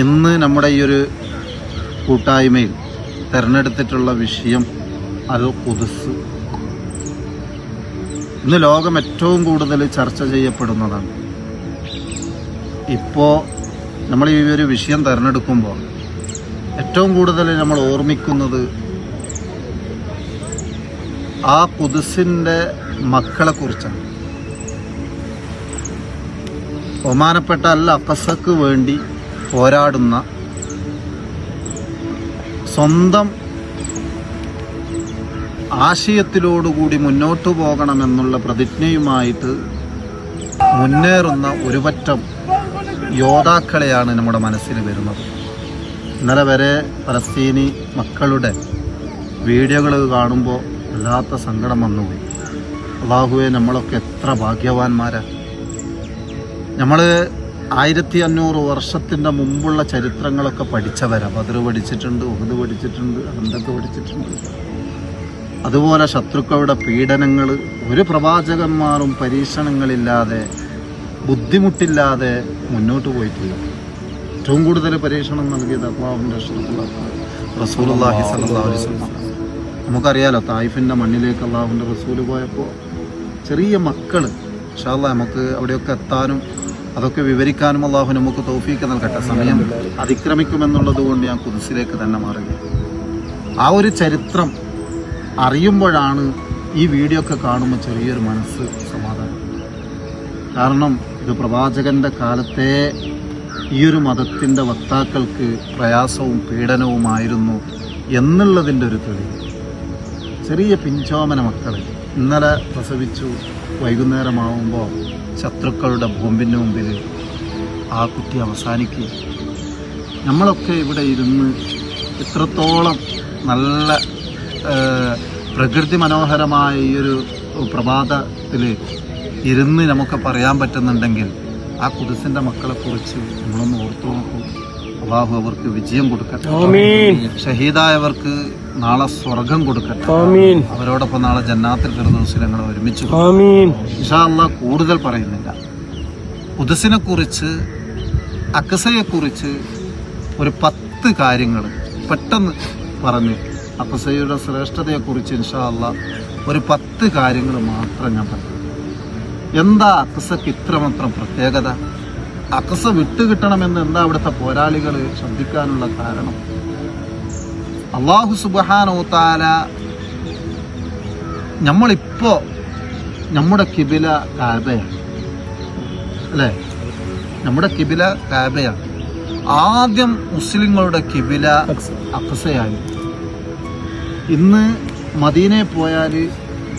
ഇന്ന് നമ്മുടെ ഈ ഒരു കൂട്ടായ്മയിൽ തിരഞ്ഞെടുത്തിട്ടുള്ള വിഷയം അൽ പുതുസ് ഇന്ന് ലോകം ഏറ്റവും കൂടുതൽ ചർച്ച ചെയ്യപ്പെടുന്നതാണ്. ഇപ്പോൾ നമ്മൾ ഈ ഒരു വിഷയം തിരഞ്ഞെടുക്കുമ്പോൾ ഏറ്റവും കൂടുതൽ നമ്മൾ ഓർമ്മിക്കുന്നത് ആ കുതിസിന്റെ മക്കളെക്കുറിച്ചാണ് ബഹുമാനപ്പെട്ട അൽ അക്കസക്ക് വേണ്ടി പോരാടുന്ന സ്വന്തം ആശയത്തിലോടുകൂടി മുന്നോട്ടു പോകണമെന്നുള്ള പ്രതിജ്ഞയുമായിട്ട് മുന്നേറുന്ന ഒരുപറ്റം യോദ്ധാക്കളെയാണ് നമ്മുടെ മനസ്സിൽ വരുന്നത്. ഇന്നലെ വരെ പലസ്തീനി മക്കളുടെ വീഡിയോകൾ കാണുമ്പോൾ വല്ലാത്ത സങ്കടം വന്നുപോയി അള്ളാഹുവെ നമ്മളൊക്കെ എത്ര ഭാഗ്യവാന്മാരാ. നമ്മൾ ആയിരത്തി അഞ്ഞൂറ് വർഷത്തിന്റെ മുമ്പുള്ള ചരിത്രങ്ങളൊക്കെ പഠിച്ചവരാ. ബദർ പഠിച്ചിട്ടുണ്ട് ഉഹദ് പഠിച്ചിട്ടുണ്ട് അഹന്തൊക്കെ പഠിച്ചിട്ടുണ്ട്. അതുപോലെ ശത്രുക്കളുടെ പീഡനങ്ങൾ ഒരു പ്രവാചകന്മാരും പരീക്ഷണങ്ങളില്ലാതെ ബുദ്ധിമുട്ടില്ലാതെ മുന്നോട്ട് പോയിട്ടില്ല. ഏറ്റവും കൂടുതൽ പരീക്ഷണം നൽകിയത് അള്ളാഹുവിന്റെ അലൈഹി വസല്ലം. നമുക്കറിയാലോ തായിഫിന്റെ മണ്ണിലേക്ക് അള്ളാഹുവിന്റെ റസൂൽ പോയപ്പോൾ ചെറിയ മക്കൾ ഷാ നമുക്ക് അവിടെയൊക്കെ എത്താനും അതൊക്കെ വിവരിക്കാനും അള്ളാഹു നമുക്ക് തോഫിക്ക് നൽകട്ടെ. സമയം അതിക്രമിക്കുമെന്നുള്ളത് കൊണ്ട് ഞാൻ കുതിസിലേക്ക് തന്നെ മാറുകയാണ്. ആ ഒരു ചരിത്രം അറിയുമ്പോഴാണ് ഈ വീഡിയോ ഒക്കെ കാണുമ്പോൾ ചെറിയൊരു മനസ്സ് സമാധാനം. കാരണം ഇത് പ്രവാചകന്റെ കാലത്തെ ഈ ഒരു മതത്തിന്റെ വക്താക്കൾക്ക് പ്രയാസവും പീഡനവുമായിരുന്നു എന്നുള്ളതിന്റെ ഒരു തെളിവ്. ചെറിയ പിഞ്ചോമന മക്കളെ ഇന്നലെ പ്രസവിച്ചു വൈകുന്നേരമാവുമ്പോൾ ശത്രുക്കളുടെ ബോംബിന്റെ മുമ്പിൽ ആ കുട്ടി അവസാനിക്കുക. നമ്മളൊക്കെ ഇവിടെ ഇരുന്ന് ഇത്രത്തോളം നല്ല പ്രകൃതി മനോഹരമായ ഈ ഒരു പ്രഭാതത്തിൽ ഇരുന്ന് നമുക്ക് പറയാൻ പറ്റുന്നുണ്ടെങ്കിൽ ആ കുതിസിന്റെ മക്കളെക്കുറിച്ച് നമ്മളൊന്ന് ഓർത്തു നോക്കൂ. അള്ളാഹു അവർക്ക് വിജയം കൊടുക്കട്ടെ. ഷഹീദായവർക്ക് നാളെ സ്വർഗം കൊടുക്കട്ടെ. അവരോടൊപ്പം നാളെ ജന്നാത്തിൽ ഫിറദൗസിൽ ഞങ്ങൾ ഒരുമിച്ച് അള്ളാഹ് കൂടുതൽ പറയുന്നില്ല. ഉദസിനെ കുറിച്ച് അക്കസയെ കുറിച്ച് ഒരു പത്ത് കാര്യങ്ങൾ പെട്ടെന്ന് പറഞ്ഞ് അക്കസയുടെ ശ്രേഷ്ഠതയെ കുറിച്ച് ഇൻഷാ അള്ളാഹ് ഒരു പത്ത് കാര്യങ്ങൾ മാത്രം ഞാൻ പറഞ്ഞു. എന്താ അക്കസക്ക് ഇത്രമാത്രം പ്രത്യേകത? അക്കസ വിട്ടുകിട്ടണമെന്ന് എന്താ അവിടുത്തെ പോരാളികൾ ശ്രദ്ധിക്കാനുള്ള കാരണം? അള്ളാഹു സുബഹാനോത്താല താല നമ്മളിപ്പോ നമ്മുടെ കിബില കാബയാണ്. അല്ലേ? നമ്മുടെ കിബില കാബയാണ്. ആദ്യം മുസ്ലിങ്ങളുടെ കിബില അക്സയായി ഇന്ന് മദീനയിൽ പോയാൽ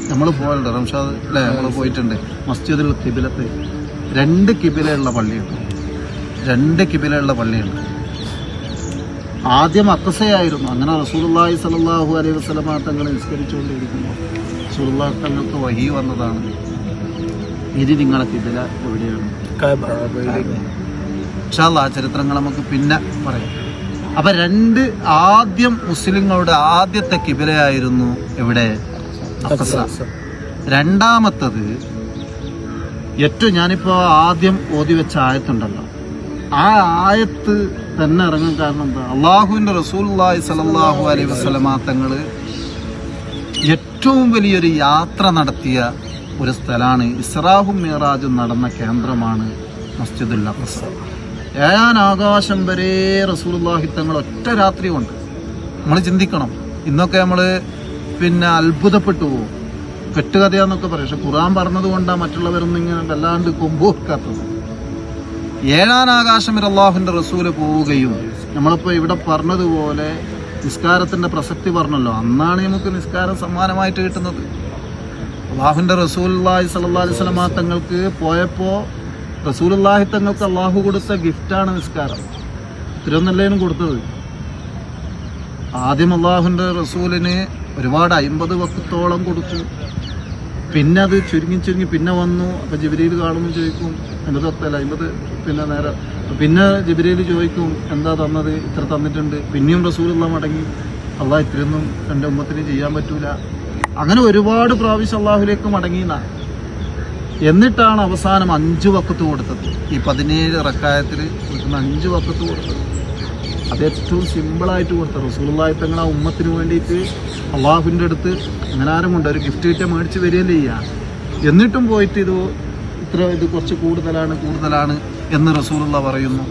നമ്മൾ പോയാലുണ്ട് റംഷാദ് അല്ലേ നമ്മൾ പോയിട്ടുണ്ട്. മസ്ജിദുൽ കിബിലത്ത്. രണ്ട് കിബിലയുള്ള പള്ളിയുണ്ട്. രണ്ട് കിബിലയുള്ള പള്ളിയുണ്ട്. ആദ്യം അക്കസയായിരുന്നു അങ്ങനെ റസൂലുള്ളാഹി സ്വല്ലല്ലാഹു അലൈഹി വസല്ലം തങ്ങൾ നിസ്കരിച്ചുകൊണ്ടിരിക്കുമ്പോൾ റസൂലുള്ളാഹി തങ്ങൾക്ക് വഹി വന്നതാണ്. ഇനി നിങ്ങളെ കിബില എവിടെയാണ്? ഇൻഷാല്ല ആ ചരിത്രങ്ങൾ നമുക്ക് പിന്നെ പറയാം. അപ്പം രണ്ട് ആദ്യം മുസ്ലിങ്ങളുടെ ആദ്യത്തെ കിബിലയായിരുന്നു ഇവിടെ രണ്ടാമത്തത് ഏറ്റവും ഞാനിപ്പോൾ ആദ്യം ഓതി വെച്ച ആയത്തുണ്ടല്ലോ. ആ ആയത്ത് തന്നെ ഇറങ്ങാൻ കാരണം എന്താ? അള്ളാഹുവിന്റെ റസൂലുള്ളാഹി സ്വല്ലല്ലാഹു അലൈ വസല്ലമ തങ്ങൾ ഏറ്റവും വലിയൊരു യാത്ര നടത്തിയ ഒരു സ്ഥലമാണ് ഇസ്രാഹും മിറാജും നടന്ന കേന്ദ്രമാണ് മസ്ജിദുൽ അഖസ ഏഴാൻ ആകാശം വരെ റസൂലുള്ളാഹി തങ്ങൾ ഒറ്റ രാത്രി കൊണ്ട് നമ്മൾ ചിന്തിക്കണം. ഇന്നൊക്കെ നമ്മൾ പിന്നെ അത്ഭുതപ്പെട്ടു പോകും. കെട്ടുകഥയാന്നൊക്കെ പറയും. പക്ഷെ ഖുറാൻ പറഞ്ഞത് കൊണ്ടാണ് മറ്റുള്ളവരൊന്നും ഇങ്ങനെ വല്ലാണ്ട് കൊമ്പ് വെക്കാത്തത് ഏഴാൻ ആകാശം വരെ അള്ളാഹുവിന്റെ റസൂൽ പോവുകയും നമ്മളിപ്പോ ഇവിടെ പറഞ്ഞതുപോലെ നിസ്കാരത്തിന്റെ പ്രസക്തി പറഞ്ഞല്ലോ. അന്നാണ് നമുക്ക് നിസ്കാരം സമ്മാനമായിട്ട് കിട്ടുന്നത്. അള്ളാഹുവിന്റെ റസൂലുള്ളാഹി സ്വല്ലല്ലാഹി അലൈഹി സ്വലമാ തങ്ങൾക്ക് പോയപ്പോ റസൂലുള്ളാഹി തങ്ങൾക്ക് അള്ളാഹു കൊടുത്ത ഗിഫ്റ്റാണ് നിസ്കാരം. തിരുവനന്തപുരം കൊടുത്തത്. ആദ്യം അള്ളാഹുവിന്റെ റസൂലിന് ഒരുപാട് അയിമ്പത് വക്കത്തോളം കൊടുത്തു. പിന്നെ അത് ചുരുങ്ങി ചുരുങ്ങി പിന്നെ വന്നു. അപ്പൊ ജിബിരിയിൽ കാണുമ്പോൾ ചോദിക്കും എന്റെ തൊത്തല്ല അമ്പത് പിന്നെ നേരെ. പിന്നെ ജിബിരിയിൽ ചോദിക്കും എന്താ തന്നത്? ഇത്ര തന്നിട്ടുണ്ട്. പിന്നെയും റസൂലുള്ള മടങ്ങി അള്ളാഹ് ഇത്രയൊന്നും എന്റെ ഉമ്മത്തിന് ചെയ്യാൻ പറ്റൂല. അങ്ങനെ ഒരുപാട് പ്രാവശ്യം അള്ളാഹുലേക്ക് മടങ്ങിയെന്ന. എന്നിട്ടാണ് അവസാനം അഞ്ചു വക്കത്ത് കൊടുത്തത്. ഈ പതിനേഴ് റക്കായത്തിൽ കിട്ടുന്ന അഞ്ചു വക്കത്ത് കൊടുത്തത്. അത് ഏറ്റവും സിമ്പിളായിട്ട് കൊടുത്ത റസൂലുള്ളാഹി തങ്ങൾ ആ ഉമ്മത്തിന് വേണ്ടിയിട്ട് അള്ളാഹുവിന്റെ അടുത്ത് അങ്ങനെ ആരും കൊണ്ട് ഒരു ഗിഫ്റ്റ് കിട്ടിയാൽ മേടിച്ച് വരികയല്ലേ ചെയ്യുക എന്നിട്ടും പോയിട്ട് ഇത് ഇത്ര ഇത് കുറച്ച് കൂടുതലാണ് കൂടുതലാണ് എന്ന് റസൂലുള്ള പറയുന്നു.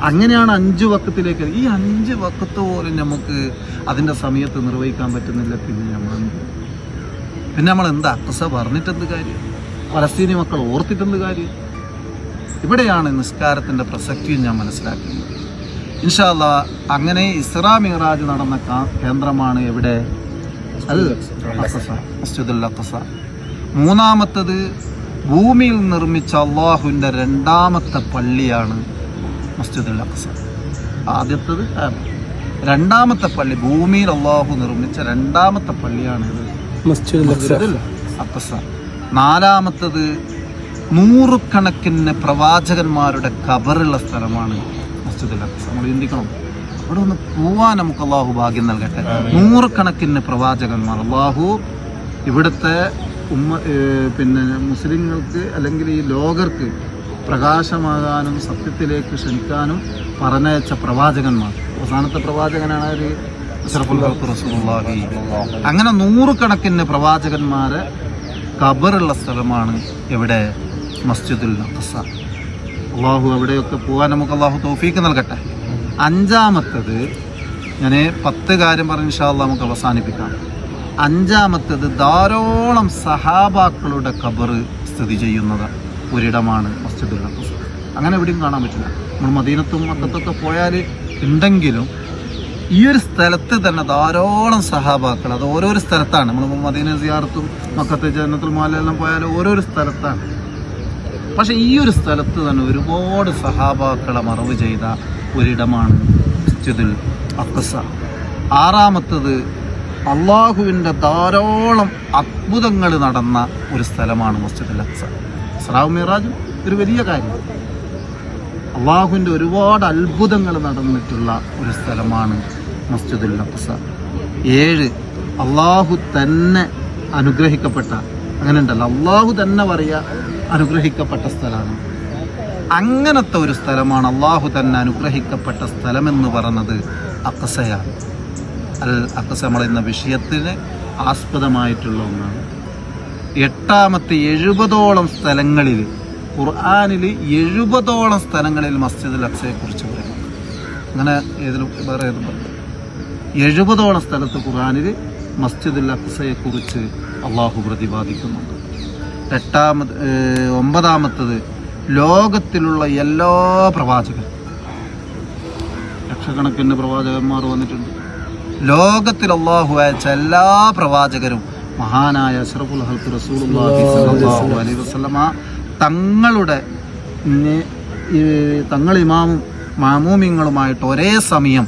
അങ്ങനെയാണ് അഞ്ച് വക്കത്തിലേക്ക്. ഈ അഞ്ച് വക്കത്ത് പോലും നമുക്ക് അതിന്റെ സമയത്ത് നിർവഹിക്കാൻ പറ്റുന്നില്ല. പിന്നെ നമ്മൾ? പിന്നെ നമ്മൾ എന്താ? അക്കസ പറഞ്ഞിട്ടെന്ത് കാര്യം? പലസ്തീനി മക്കൾ ഓർത്തിട്ടെന്ത് കാര്യം? ഇവിടെയാണ് നിസ്കാരത്തിന്റെ പ്രസക്തിയും ഞാൻ മനസ്സിലാക്കുന്നത്. ഇൻഷാല്ല അങ്ങനെ ഇസ്രാ മിറാജ് നടന്ന കേന്ദ്രമാണ് എവിടെ? അഖസ, മസ്ജിദുൽ അഖസ മൂന്നാമത്തത് ഭൂമിയിൽ നിർമ്മിച്ച അള്ളാഹുവിന്റെ രണ്ടാമത്തെ പള്ളിയാണ് മസ്ജിദുൽ അഖസ ആദ്യത്തത് രണ്ടാമത്തെ പള്ളി ഭൂമിയിൽ അള്ളാഹു നിർമ്മിച്ച രണ്ടാമത്തെ പള്ളിയാണ് ഇത്. മസ്ജിദുൽ അക്സ മസ്ജിദുൽ അഖസ നാലാമത്തത് നൂറുകണക്കിന് പ്രവാചകന്മാരുടെ കബറുള്ള സ്ഥലമാണ്. അഖസ നമ്മൾ ചിന്തിക്കണം അവിടെ ഒന്ന് പോവാൻ നമുക്ക് അള്ളാഹു ഭാഗ്യം നൽകട്ടെ. നൂറുകണക്കിന് പ്രവാചകന്മാർ അള്ളാഹു ഇവിടുത്തെ ഉമ്മ പിന്നെ മുസ്ലിങ്ങൾക്ക് അല്ലെങ്കിൽ ഈ ലോകർക്ക് പ്രകാശമാകാനും സത്യത്തിലേക്ക് ക്ഷണിക്കാനും പറഞ്ഞയച്ച പ്രവാചകന്മാർ. അവസാനത്തെ പ്രവാചകനാണ് ഒരു അങ്ങനെ നൂറുകണക്കിന് പ്രവാചകന്മാരെ ഖബറുള്ള സ്ഥലമാണ് ഇവിടെ മസ്ജിദുൽ അഖസ അള്ളാഹു അവിടെയൊക്കെ പോകാൻ നമുക്ക് അള്ളാഹു തോഫീക്ക് നൽകട്ടെ. അഞ്ചാമത്തത് ഞാൻ പത്ത് കാര്യം പറഞ്ഞ ഇൻഷാല്ല നമുക്ക് അവസാനിപ്പിക്കാം. അഞ്ചാമത്തത് ധാരാളം സഹാബാക്കളുടെ ഖബറ് സ്ഥിതി ചെയ്യുന്നത് ഒരിടമാണ് മസ്ജിദുൽ അങ്ങനെ എവിടെയും കാണാൻ പറ്റില്ല. നമ്മൾ മദീനത്തും മക്കത്തൊക്കെ പോയാൽ ഉണ്ടെങ്കിലും ഈ ഒരു സ്ഥലത്ത് തന്നെ ധാരാളം സഹാബാക്കൾ അത് ഓരോരോ സ്ഥലത്താണ്. നമ്മൾ മദീന സിയാർത്തും മക്കത്തെ ജനത്തിൽ മാലെല്ലാം പോയാൽ ഓരോരോ സ്ഥലത്താണ്. പക്ഷെ ഈ ഒരു സ്ഥലത്ത് തന്നെ ഒരുപാട് സഹാബാക്കളെ മറവ് ചെയ്ത ഒരിടമാണ് മസ്ജിദുൽ അക്സ. ആറാമത്തത് അള്ളാഹുവിന്റെ ധാരാളം അത്ഭുതങ്ങൾ നടന്ന ഒരു സ്ഥലമാണ് മസ്ജിദുൽ അക്സ. ഇസ്രാവ് മിറാജ് ഒരു വലിയ കാര്യം. അള്ളാഹുവിന്റെ ഒരുപാട് അത്ഭുതങ്ങൾ നടന്നിട്ടുള്ള ഒരു സ്ഥലമാണ് മസ്ജിദുൽ അക്സ. ഏഴ് അള്ളാഹു തന്നെ അനുഗ്രഹിക്കപ്പെട്ട അങ്ങനെ ഉണ്ടല്ലോ അള്ളാഹു തന്നെ പറയുക അനുഗ്രഹിക്കപ്പെട്ട സ്ഥലമാണ്. അങ്ങനത്തെ ഒരു സ്ഥലമാണ് അള്ളാഹു തന്നെ അനുഗ്രഹിക്കപ്പെട്ട സ്ഥലമെന്ന് പറഞ്ഞത് അക്കസയാണ് അൽ അക്കസ നമ്മൾ എന്ന വിഷയത്തിന് ആസ്പദമായിട്ടുള്ള ഒന്നാണ്. എട്ടാമത്തെ എഴുപതോളം സ്ഥലങ്ങളിൽ ഖുർആാനിൽ എഴുപതോളം സ്ഥലങ്ങളിൽ മസ്ജിദ് അക്സയെ കുറിച്ച് പറയുന്നു അങ്ങനെ ഏതിലും വേറെ ഏതും പറയും എഴുപതോളം സ്ഥലത്ത് ഖുർആാനിൽ മസ്ജിദുൽ അക്സയെ കുറിച്ച് അള്ളാഹു പ്രതിപാദിക്കുന്നുണ്ട്. എട്ടാമത് ഒമ്പതാമത്തത് ലോകത്തിലുള്ള എല്ലാ പ്രവാചകർ ലക്ഷക്കണക്കിന് പ്രവാചകന്മാർ വന്നിട്ടുണ്ട്. ലോകത്തിൽ അള്ളാഹു അയച്ച എല്ലാ പ്രവാചകരും മഹാനായ അഷറഫുൽ ഹൽക്ക് റസൂൽ അലൈഹി വസല്ലമ തങ്ങളുടെ തങ്ങൾ ഇമാമും മാമൂമിങ്ങളുമായിട്ട് ഒരേ സമയം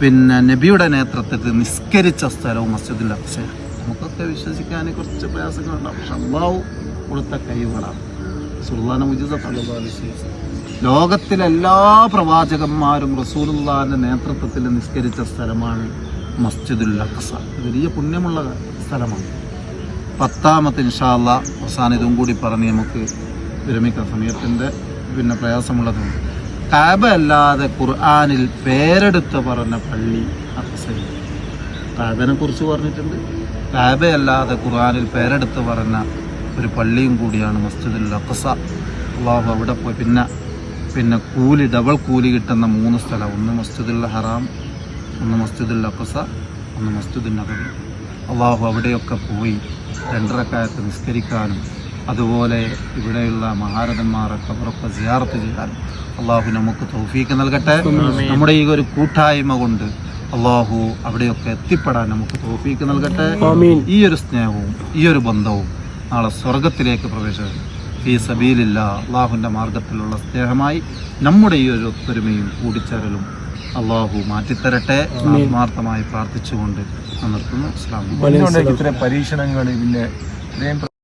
പിന്നെ നബിയുടെ നേതൃത്വത്തിൽ നിസ്കരിച്ച സ്ഥലവും മസ്ജിദുൽ അക്സയാണ് നമുക്കൊക്കെ വിശ്വസിക്കാൻ കുറച്ച് പ്രയാസങ്ങളുണ്ടാവും പക്ഷെ അള്ളാഹു കൊടുത്ത കഴിവുകളാണ്. സുൽത്താന മുജിദ് ലോകത്തിലെ എല്ലാ പ്രവാചകന്മാരും റസൂലുള്ളാഹിന്റെ നേതൃത്വത്തിൽ നിസ്കരിച്ച സ്ഥലമാണ് മസ്ജിദുൽ അഖ്സ വലിയ പുണ്യമുള്ള സ്ഥലമാണ്. പത്താമത്തെ ഇൻഷാല്ല അവസാനം ഇതും കൂടി പറഞ്ഞ് നമുക്ക് വിരമിക്കാം. സമയത്തിന്റെ പിന്നെ പ്രയാസമുള്ളതുകൊണ്ട് കാബ അല്ലാതെ ഖുർആാനിൽ പേരെടുത്ത് പറഞ്ഞ പള്ളി അക്സയിൽ. കാബനെ കുറിച്ച് പറഞ്ഞിട്ടുണ്ട്. കാബ അല്ലാതെ ഖുർആാനിൽ പേരെടുത്ത് പറഞ്ഞ ഒരു പള്ളിയും കൂടിയാണ് മസ്ജിദുൽ അഖസ അള്ളാഹു അവിടെ പോയി പിന്നെ പിന്നെ കൂലി ഡബിൾ കൂലി കിട്ടുന്ന മൂന്ന് സ്ഥലം. ഒന്ന് മസ്ജിദുൽ ഹറാം ഒന്ന് മസ്ജിദുൽ അഖസ ഒന്ന് മസ്ജിദുൽ നബവി. അള്ളാഹു അവിടെയൊക്കെ പോയി രണ്ടരക്കാലത്ത് നിസ്കരിക്കാനും അതുപോലെ ഇവിടെയുള്ള മഹാരഥന്മാരെ കവറൊക്കെ സിയാറത്ത് ചെയ്യാനും അള്ളാഹു നമുക്ക് തൗഫീക്ക് നൽകട്ടെ. നമ്മുടെ ഈ ഒരു കൂട്ടായ്മ കൊണ്ട് അള്ളാഹു അവിടെയൊക്കെ എത്തിപ്പെടാൻ നമുക്ക് തോഫീക്ക് നൽകട്ടെ. ആമീൻ. ഈ ഒരു സ്നേഹവും ഈ ഒരു ബന്ധവും നാളെ സ്വർഗത്തിലേക്ക് പ്രവേശിച്ചത് ഈ സബീലില്ല അള്ളാഹുവിന്റെ മാർഗത്തിലുള്ള സ്നേഹമായി നമ്മുടെ ഈ ഒരു ഒത്തൊരുമയും കൂടിച്ചേരലും അള്ളാഹു മാറ്റിത്തരട്ടെ. ആത്മാർത്ഥമായി പ്രാർത്ഥിച്ചുകൊണ്ട് നിർത്തുന്നു ഇസ്ലാം പരീക്ഷണങ്ങൾ പിന്നെ